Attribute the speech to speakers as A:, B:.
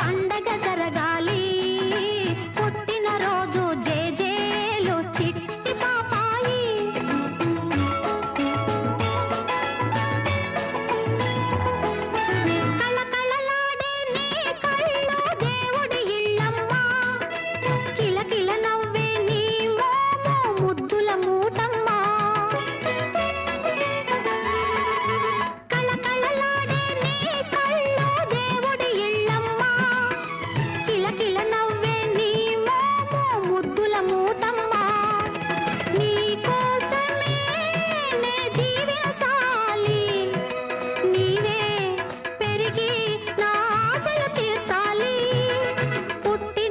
A: పండగ